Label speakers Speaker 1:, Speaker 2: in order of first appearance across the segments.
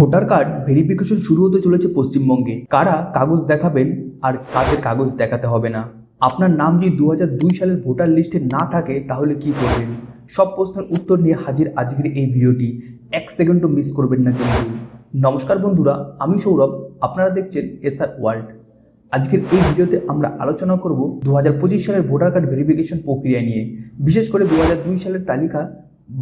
Speaker 1: Voter card verification শুরু হতে চলেছে পশ্চিমবঙ্গে। কারা কাগজ দেখাবেন আর কাদের কাগজ দেখাতে হবে না? আপনার নাম যদি দু দুই সালের ভোটার লিস্টে না থাকে, তাহলে কি করবেন? সব প্রশ্নের উত্তর নিয়ে হাজির আজকের এই ভিডিওটি। এক সেকেন্ডও মিস করবেন না কিন্তু। নমস্কার বন্ধুরা, আমি সৌরভ, আপনারা দেখছেন এসআর ওয়ার্ল্ড। আজকের এই ভিডিওতে আমরা আলোচনা করব দু হাজার পঁচিশ সালের ভোটার কার্ড ভেরিফিকেশন প্রক্রিয়া নিয়ে। বিশেষ করে দু হাজার দুই সালের তালিকা,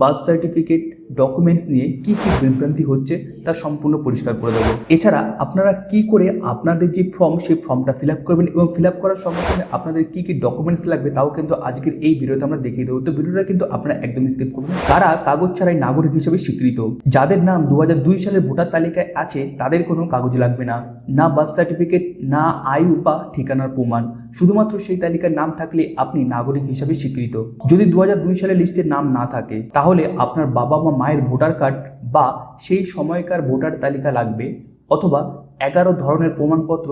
Speaker 1: বার্থ সার্টিফিকেট ডকুমেন্টস নিয়ে কি কি বিভ্রান্তি হচ্ছে তা সম্পূর্ণ পরিষ্কার করে দেবো। এছাড়া আপনারা কি করে আপনাদের যে ফর্ম সেই ফর্মটা ফিল আপ করবেন এবং ফিল আপ করার সঙ্গে সঙ্গে আপনাদের কি কি ডকুমেন্টস লাগবে তাও কিন্তু আজকের এই ভিডিওতে আমরা দেখিয়ে দেবো। তো ভিডিওটা কিন্তু আপনারা একদমই স্কিপ করবেন তারা কাগজ ছাড়াই নাগরিক হিসেবে স্বীকৃত। যাদের নাম দু হাজার দুই সালের ভোটার তালিকায় আছে, তাদের কোনো কাগজ লাগবে না। না বার্থ সার্টিফিকেট না আয়ু বা ঠিকানার প্রমাণ। শুধুমাত্র সেই তালিকার নাম থাকলে আপনি নাগরিক হিসাবে স্বীকৃত। যদি দু হাজার দুই সালের লিস্টে নাম না থাকে, তাহলে আপনার বাবা মা মায়ের ভোটার কার্ড বা সেই সময়কার ভোটার তালিকা লাগবে অথবা এগারো ধরনের প্রমাণপত্র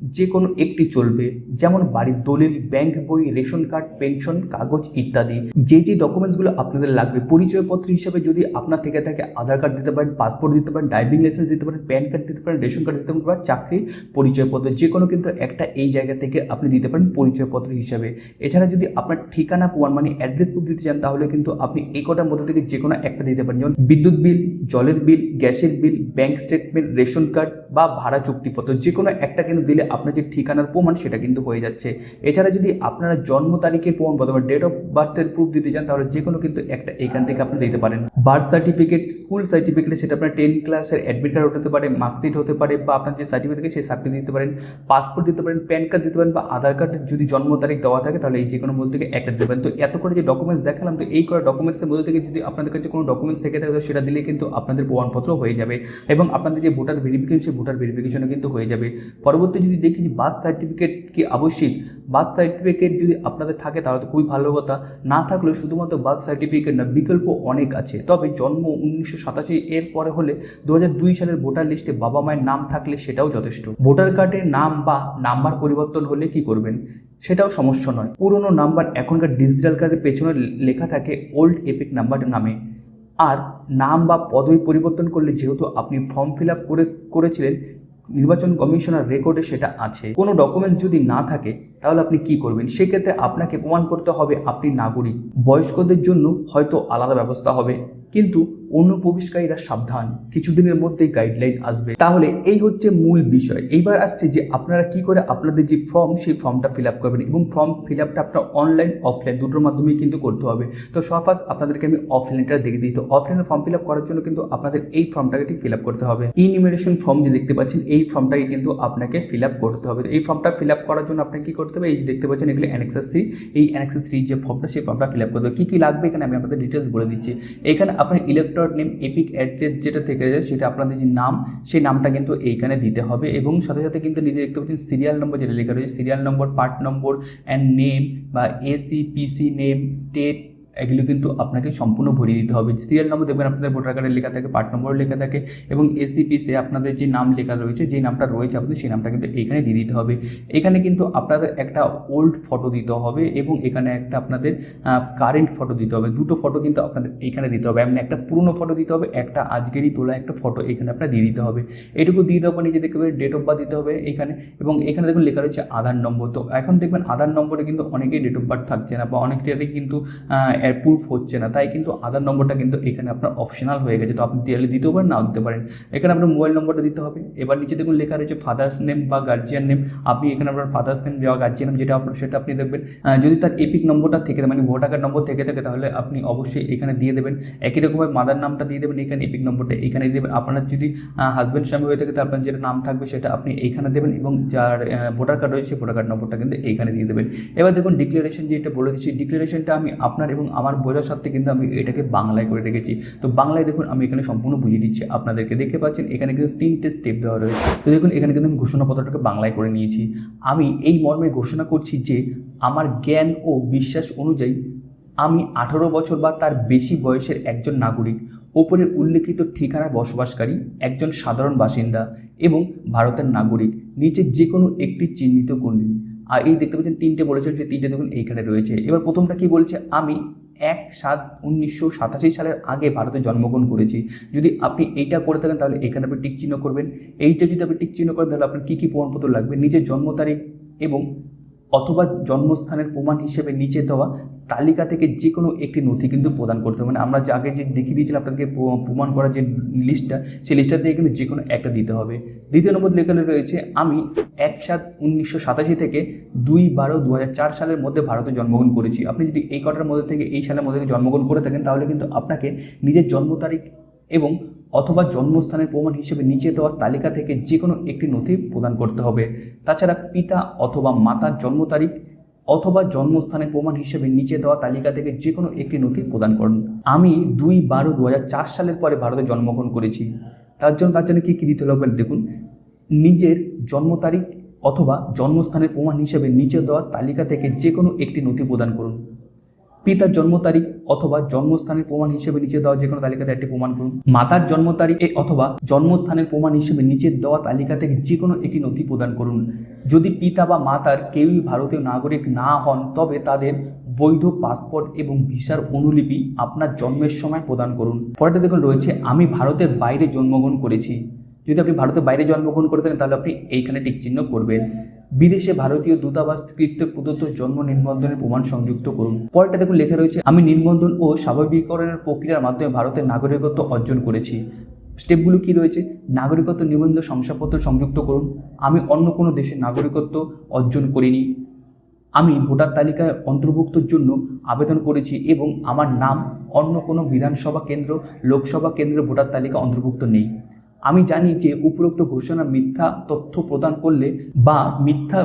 Speaker 1: যে কোনো একটি চলবে, যেমন বাড়ির দলিল, ব্যাংক বই, রেশন কার্ড, পেনশন, কাগজ ইত্যাদি। যে যে ডকুমেন্টসগুলো আপনাদের লাগবে, পরিচয়পত্র হিসেবে যদি আপনার থেকে থাকে, আধার কার্ড দিতে পারেন, পাসপোর্ট দিতে পারেন, ড্রাইভিং লাইসেন্স দিতে পারেন, প্যান কার্ড দিতে পারেন, রেশন কার্ড দিতে পারেন, বা চাকরির পরিচয়পত্র, যে কোনো কিন্তু একটা এই জায়গা থেকে আপনি দিতে পারেন পরিচয়পত্র হিসাবে। এছাড়া যদি আপনার ঠিকানা, প্রমাণ মানে অ্যাড্রেস প্রুফ দিতে চান, তাহলে কিন্তু আপনি এই কটার মধ্যে থেকে যে কোনো একটা দিতে পারেন। যেমন বিদ্যুৎ বিল, জলের বিল, গ্যাসের bill, bank statement ration card বা ভাড়া চুক্তিপত্র, যে কোনো একটা কিন্তু দিলে আপনার যে ঠিকানার প্রমাণ সেটা কিন্তু হয়ে যাচ্ছে। এছাড়া যদি আপনারা জন্ম তারিখের প্রমাণপত্র বা ডেট অফ বার্থের প্রুফ দিতে চান, তাহলে যে কোনো কিন্তু একটা এখান থেকে আপনি দিতে পারেন। বার্থ সার্টিফিকেট স্কুল সার্টিফিকেট সেটা আপনার টেন ক্লাসের অ্যাডমিট কার্ড হতে পারে মার্কশিট হতে পারে, বা আপনার যে সার্টিফিকেট সেই সার্টিফিকেট দিতে পারেন। পাসপোর্ট দিতে পারেন প্যান কার্ড দিতে পারেন, বা আধার কার্ড যদি জন্ম তারিখ দেওয়া থাকে, তাহলে এই যে কোনো মধ্যে থেকে একটা দিতে পারেন তো এত করে যে ডকুমেন্টস দেখালাম, তো এই করা ডকুমেন্টসের মধ্যে থেকে যদি আপনাদের কাছে কোনো ডকুমেন্টস থেকে থাকে, তো সেটা দিলে কিন্তু আপনাদের প্রমাণপত্র হয়ে যাবে এবং আপনাদের যে ভোটার ভেরিফিকেশন সেই ভোটার ভেরিফিকেশনও কিন্তু হয়ে যাবে। পরবর্তী যদি দেখি যে বার্থ সার্টিফিকেট কি আবশ্যিক বার্থ সার্টিফিকেট যদি আপনাদের থাকে তাহলে তো খুবই ভালো কথা। না থাকলেও শুধুমাত্র বার্থ সার্টিফিকেট না, বিকল্প অনেক আছে। তবে জন্ম উনিশশো সাতাশি এর পরে হলে দু সালের ভোটার লিস্টে বাবা মায়ের নাম থাকলে সেটাও যথেষ্ট। ভোটার কার্ডে নাম বা নাম্বার পরিবর্তন হলে কি করবেন? সেটাও সমস্যা নয়। পুরনো নাম্বার এখনকার ডিজিটাল কার্ডের পেছনে লেখা থাকে ওল্ড এপিক নাম্বার নামে। আর নাম বা পদবি পরিবর্তন করলে যেহেতু আপনি ফর্ম ফিল আপ করে করেছিলেন নির্বাচন কমিশনার রেকর্ডে সেটা আছে। কোনো ডকুমেন্টস যদি না থাকে, তাহলে আপনি কি করবেন? সেক্ষেত্রে আপনাকে প্রমাণ করতে হবে আপনি নাগরিক। বয়স্কদের জন্য হয়তো আলাদা ব্যবস্থা হবে। কিন্তু অনুপ্রবেশকারীরা সাবধান, কিছুদিনের মধ্যেই গাইডলাইন আসবে। তাহলে এই হচ্ছে মূল বিষয়। এইবার আসছে যে আপনারা কি করে আপনাদের যে ফর্ম সেই ফর্মটা ফিল আপ করবেন এবং ফর্ম ফিল আপটা আপনার অনলাইন অফলাইন দুটোর মাধ্যমেই কিন্তু করতে হবে। তো সফাস আপনাদেরকে আমি অফলাইনটা দেখে দিই। তো অফলাইনে ফর্ম ফিল আপ করার জন্য কিন্তু আপনাদের এই ফর্মটাকে ঠিক ফিল আপ করতে হবে। ইনিউমেরেশন ফর্ম যে দেখতে পাচ্ছেন, এই ফর্মটাকে কিন্তু আপনাকে ফিল আপ করতে হবে। এই ফর্মটা ফিল আপ করার জন্য আপনাকে কি করতে হবে? এই যে দেখতে পাচ্ছেন, এগুলো অ্যানেক্সাস সি এই অ্যানেক্সাস সি যে ফর্মটা সেই ফর্মটা ফিল আপ করতে হবে। কী কী লাগবে এখানে আমি আপনাদের ডিটেলস বলে দিচ্ছি। এখানে আপনার ইলেকট্রন নেম এপিক অ্যাড্রেস যেটা থেকে যায় সেটা আপনাদের যে নাম, সেই নামটা কিন্তু এইখানে দিতে হবে এবং সাথে সাথে কিন্তু নিজে দেখতে পাচ্ছেন সিরিয়াল নম্বর যেটা লেখা রয়েছে serial number part number and name বা এসি পিসি নেম স্টেট এগুলো কিন্তু আপনাকে সম্পূর্ণ ভরিয়ে দিতে হবে। সিরিয়াল নম্বর দেখবেন, আপনাদের ভোটার কার্ডে লেখা থাকে পার্ট নম্বর লেখা থাকে এবং এসিপিসে আপনাদের যে নাম লেখা রয়েছে, যে নামটা রয়েছে আপনাদের, সেই নামটা কিন্তু এখানে দিয়ে দিতে হবে। এখানে কিন্তু আপনাদের একটা ওল্ড ফটো দিতে হবে এবং এখানে একটা আপনাদের কারেন্ট ফটো দিতে হবে। দুটো ফটো কিন্তু আপনাদের এখানে দিতে হবে। এমনি একটা পুরনো ফটো দিতে হবে, একটা আজকেরই তোলা একটা ফটো এখানে আপনার দিয়ে দিতে হবে। এটুকু দিয়ে দেওয়ার পর নিজে দেখতে পাবেন ডেট অফ বার্থ দিতে হবে এখানে এবং এখানে দেখুন লেখা রয়েছে আধার নম্বর। তো এখন দেখবেন আধার নম্বরে কিন্তু অনেকেই ডেট অফ বার্থ থাকছে না বা অনেকটারই কিন্তু প্রুফ হচ্ছে না, তাই কিন্তু আধার নম্বরটা কিন্তু এখানে আপনার অপশনাল হয়ে গেছে। তো আপনি দিলে দিতেও পারেন, নাও দিতে পারেন। এখানে আপনার মোবাইল নম্বরটা দিতে হবে। এবার নিচে দেখুন লেখা রয়েছে ফাদার্স নেম বা গার্জিয়ান নেম আপনি এখানে আপনার ফাদার্স নেম বা গার্জিয়ান নেম যেটা আপনার, সেটা আপনি দেখবেন। যদি তার এপিক নম্বরটা থেকে মানে ভোটার কার্ড নম্বর থেকে থাকে, তাহলে আপনি অবশ্যই এখানে দিয়ে দেবেন। একই রকমভাবে মাদার নামটা দিয়ে দেবেন, এখানে এপিক নম্বরটা এখানে দিয়ে দেবেন। আপনার যদি হাজব্যান্ড স্বামী হয়ে থাকে তো আপনার যেটা নাম থাকবে, সেটা আপনি এইখানে দেবেন এবং যার ভোটার কার্ড রয়েছে ভোটার কার্ড নম্বরটা কিন্তু এইখানে দিয়ে দেবেন। এবার দেখুন ডিক্লারেশন যেটা বলে দিচ্ছি ডিক্লারেশনটা আমি আপনার এবং আমার বোঝার সাথে কিন্তু আমি এটাকে বাংলায় করে রেখেছি। তো বাংলায় দেখুন আমি এখানে সম্পূর্ণ বুঝিয়ে দিচ্ছি। আপনাদেরকে দেখতে পাচ্ছেন, এখানে কিন্তু তিনটে স্টেপ দেওয়া রয়েছে। তো দেখুন, এখানে কিন্তু আমি ঘোষণাপত্রটাকে বাংলায় করে নিয়েছি। আমি এই মর্মে ঘোষণা করছি যে, আমার জ্ঞান ও বিশ্বাস অনুযায়ী আমি আঠারো বছর বা তার বেশি বয়সের একজন নাগরিক, ওপরে উল্লেখিত ঠিকানায় বসবাসকারী, একজন সাধারণ বাসিন্দা এবং ভারতের নাগরিক, নিচে যে কোনো একটি চিহ্নিত করুন আর এই দেখতে পাচ্ছেন, তিনটে বলেছেন যে তিনটে দেখুন এইখানে রয়েছে। এবার প্রথমটা কি বলছে? আমি এক সাত উনিশশো সাতাশি সালের আগে ভারতে জন্মগ্রহণ করেছি। যদি আপনি এইটা করে থাকেন তাহলে এখানে আপনি টিক চিহ্ন করবেন। এইটা যদি আপনি টিক চিহ্ন করেন তাহলে আপনার কী কী প্রমাণপত্র লাগবে? নিজের জন্ম তারিখ এবং অথবা জন্মস্থানের প্রমাণ হিসেবে নিচে দেওয়া তালিকা থেকে যে কোনো একটি নথি কিন্তু প্রদান করতে হবে। মানে আমরা যে আগে যে দেখিয়ে দিয়েছিলাম আপনাদেরকে প্রমাণ করার যে লিস্টটা সেই লিস্টটা থেকে কিন্তু যে কোনো একটা দিতে হবে। দ্বিতীয় নম্বর লেখালে রয়েছে, আমি এক সাত উনিশশো সাতাশি থেকে দুই বারো দু চার সালের মধ্যে ভারতে জন্মগ্রহণ করেছি। আপনি যদি এই কটার মধ্যে থেকে, এই সালের মধ্যে জন্মগ্রহণ করে থাকেন, তাহলে কিন্তু আপনাকে নিজের জন্ম তারিখ এবং অথবা জন্মস্থানের প্রমাণ হিসেবে নিচে দেওয়ার তালিকা থেকে যে কোনো একটি নথি প্রদান করতে হবে। তাছাড়া পিতা অথবা মাতার জন্ম তারিখ অথবা জন্মস্থানের প্রমাণ হিসেবে নিচে দেওয়া তালিকা থেকে যে কোনো একটি নথি প্রদান করুন। আমি দুই বারো দু সালের পরে ভারতে জন্মগ্রহণ করেছি। তার জন্য তার জন্য কী কী দিতে হবে দেখুন। নিজের জন্ম তারিখ অথবা জন্মস্থানের প্রমাণ হিসেবে নিচে দেওয়া তালিকা থেকে যে কোনো একটি নথি প্রদান করুন। পিতার জন্ম তারিখ অথবা জন্মস্থানের প্রমাণ হিসেবে নিচে দেওয়া যে কোনো তালিকাতে একটি প্রমাণ করুন। মাতার জন্ম তারিখ অথবা জন্মস্থানের প্রমাণ হিসেবে নিচে দেওয়া তালিকা থেকে যে কোনো একটি নথি প্রদান করুন। যদি পিতা বা মাতার কেউই ভারতীয় নাগরিক না হন, তবে তাদের বৈধ পাসপোর্ট এবং ভিসার অনুলিপি আপনার জন্মের সময় প্রদান করুন। পরেরটা দেখুন, রয়েছে, আমি ভারতের বাইরে জন্মগ্রহণ করেছি। যদি আপনি ভারতের বাইরে জন্মগ্রহণ করে থাকেন, তাহলে আপনি এইখানে টিক চিহ্ন করবেন। বিদেশে ভারতীয় দূতাবাস কৃত্রিক প্রদত্ত জন্ম নিবন্ধনের প্রমাণ সংযুক্ত করুন। পরেরটা দেখুন লেখা রয়েছে, আমি নিবন্ধন ও স্বাভাবিকীকরণের প্রক্রিয়ার মাধ্যমে ভারতের নাগরিকত্ব অর্জন করেছি। স্টেপগুলো কি রয়েছে? নাগরিকত্ব নিবন্ধ শংসাপত্র সংযুক্ত করুন। আমি অন্য কোনো দেশের নাগরিকত্ব অর্জন করিনি। আমি ভোটার তালিকায় অন্তর্ভুক্তর জন্য আবেদন করেছি এবং আমার নাম অন্য কোনো বিধানসভা কেন্দ্র, লোকসভা কেন্দ্রের ভোটার তালিকা অন্তর্ভুক্ত নেই। আমি জানি যে উপরোক্ত ঘোষণা মিথ্যা তথ্য প্রদান করলে বা মিথ্যা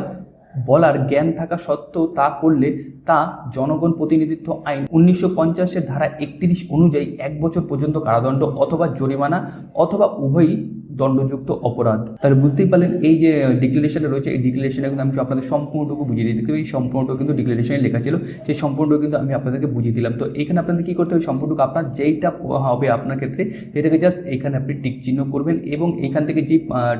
Speaker 1: বলার জ্ঞান থাকা সত্ত্বেও তা করলে তা জনগণ প্রতিনিধিত্ব আইন উনিশশো পঞ্চাশের ধারা একত্রিশ অনুযায়ী এক বছর পর্যন্ত কারাদণ্ড অথবা জরিমানা অথবা উভয়ই দণ্ডযুক্ত অপরাধ। তাহলে বুঝতেই পারলেন, এই যে ডিক্লারেশনে রয়েছে, এই ডিক্লারেশনে কিন্তু আমি আপনাদের সম্পূর্ণটুকু বুঝিয়ে দিই এই সম্পূর্ণটুকু কিন্তু ডিক্লারেশনে লেখা ছিল, সেই সম্পূর্ণটুকু কিন্তু আমি আপনাদেরকে বুঝিয়ে দিলাম। তো এখানে আপনাদের কী করতে হবে? সম্পূর্ণটুকু আপনার যেইটা হবে আপনার ক্ষেত্রে, সেটাকে জাস্ট এখানে আপনি টিক চিহ্ন করবেন এবং এখান থেকে যে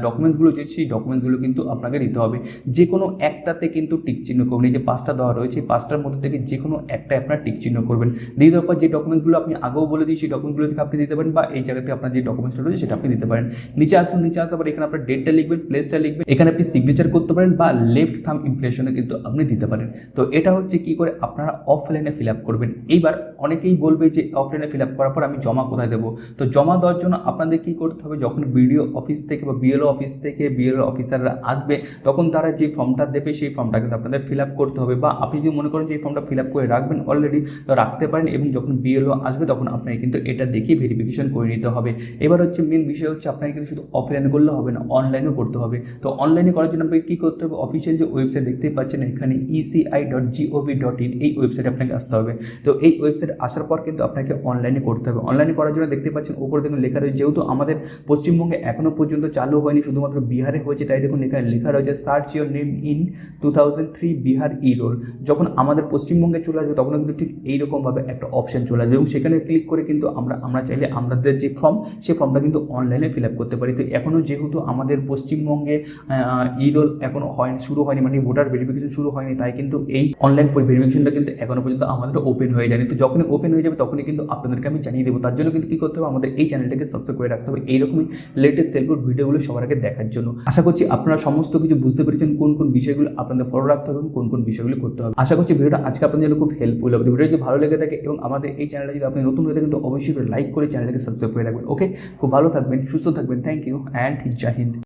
Speaker 1: ডকুমেন্টসগুলো রয়েছে, সেই ডকুমেন্টসগুলো কিন্তু আপনাকে দিতে হবে। যে কোনো একটাতে কিন্তু টিক চিহ্ন করবেন এই যে পাঁচটা দেওয়া রয়েছে পাঁচটার মধ্যে থেকে যে কোনো একটা আপনার টিক চিহ্ন করবেন। দিয়ে দেওয়ার পর যে ডকুমেন্টসগুলো আপনি আগেও বলে দিই সেই ডকুমেন্টসগুলো থেকে আপনি দিতে পারেন বা এই জায়গাতে আপনার যে ডকুমেন্টসটা রয়েছে, সেটা আপনি দিতে পারেন। নিচে আসুন, নিচে আসার পর এখানে আপনার ডেটটা লিখবেন প্লেসটা লিখবেন। এখানে আপনি সিগনেচার করতে পারেন বা লেফট থাম ইমপ্রেশনে কিন্তু আপনি দিতে পারেন। তো এটা হচ্ছে কি করে আপনারা অফলাইনে ফিল আপ করবেন। এইবার অনেকেই বলবে যে অফলাইনে ফিল আপ করার পর আমি জমা কোথায় দেবো? তো জমা দেওয়ার জন্য আপনাদের কি করতে হবে? যখন বিডিও অফিস থেকে বা বিএলও অফিস থেকে বিএলও অফিসাররা আসবে, তখন তারা যে ফর্মটা দেবে সেই ফর্মটা কিন্তু আপনাদের ফিল আপ করতে হবে বা আপনি যদি মনে করেন যে এই ফর্মটা ফিল আপ করে রাখবেন অলরেডি রাখতে পারেন এবং যখন বিএলও আসবে তখন আপনাকে কিন্তু এটা দেখিয়ে ভেরিফিকেশন করে নিতে হবে। এবার হচ্ছে মেন বিষয় হচ্ছে আপনাকে কিন্তু শুধু অফলাইনে করলে হবে না অনলাইনেও করতে হবে। তো অনলাইনে করার জন্য আপনাকে কী করতে হবে? অফিসিয়াল যে ওয়েবসাইট দেখতেই পাচ্ছেন, এখানে ECI dot GOV dot in এই ওয়েবসাইটে আপনাকে আসতে হবে। তো এই ওয়েবসাইট আসার পর কিন্তু আপনাকে অনলাইনে করতে হবে। অনলাইনে করার জন্য দেখতে পাচ্ছেন, উপরে দেখুন লেখা রয়েছে, যেহেতু আমাদের পশ্চিমবঙ্গে এখনও পর্যন্ত চালু হয়নি, শুধুমাত্র বিহারে হয়েছে, তাই দেখুন এখানে লেখা রয়েছে search your name in two thousand three Bihar e roll যখন আমাদের পশ্চিমবঙ্গে চলে আসবে তখন কিন্তু ঠিক এইরকমভাবে একটা অপশান চলে আসবে। এবং সেখানে ক্লিক করে কিন্তু আমরা আমরা চাইলে আমাদের যে ফর্ম সেই ফর্মটা কিন্তু অনলাইনে ফিল আপ করতে পারি। তো এখনও যেহেতু আমাদের পশ্চিমবঙ্গে ই রোল এখনও হয়নি, শুরু হয়নি মানে ভোটার ভেরিফিকেশন শুরু হয়নি, তাই কিন্তু এই অনলাইন ভেরিফিকেশনটা কিন্তু এখনও পর্যন্ত আমাদের ওপেন হয়ে যায়নি। তো যখনই ওপেন হয়ে যাবে, তখনই কিন্তু আপনাদেরকে আমি জানিয়ে দেবো। তার জন্য কিন্তু কী করতে হবে, আমাদের এই চ্যানেলটাকে সাবস্ক্রাইব করে রাখতে হবে। এইরকমই লেটেস্ট সেলফ ভিডিওগুলো সবার আগে দেখার জন্য। আশা করছি আপনারা সমস্ত কিছু বুঝতে পেরেছেন, কোন কোন বিষয়গুলো আপনাদের ফলো রাখতে হবে কোন কোন বিষয়গুলি করতে হবে। আশা করছি ভিডিওটা আজকে আপনাদের জন্য খুব হেল্পফুল হবে। ভিডিও যদি ভালো লেগে থাকে এবং আমাদের এই চ্যানেলটা যদি আপনি নতুন হয়ে থাকেন, তো অবশ্যই লাইক করে চ্যানেলটাকে সাবস্ক্রাইব করে রাখবেন ওকে খুব ভালো থাকবেন, সুস্থ থাকবেন। Thank you and Joy Hind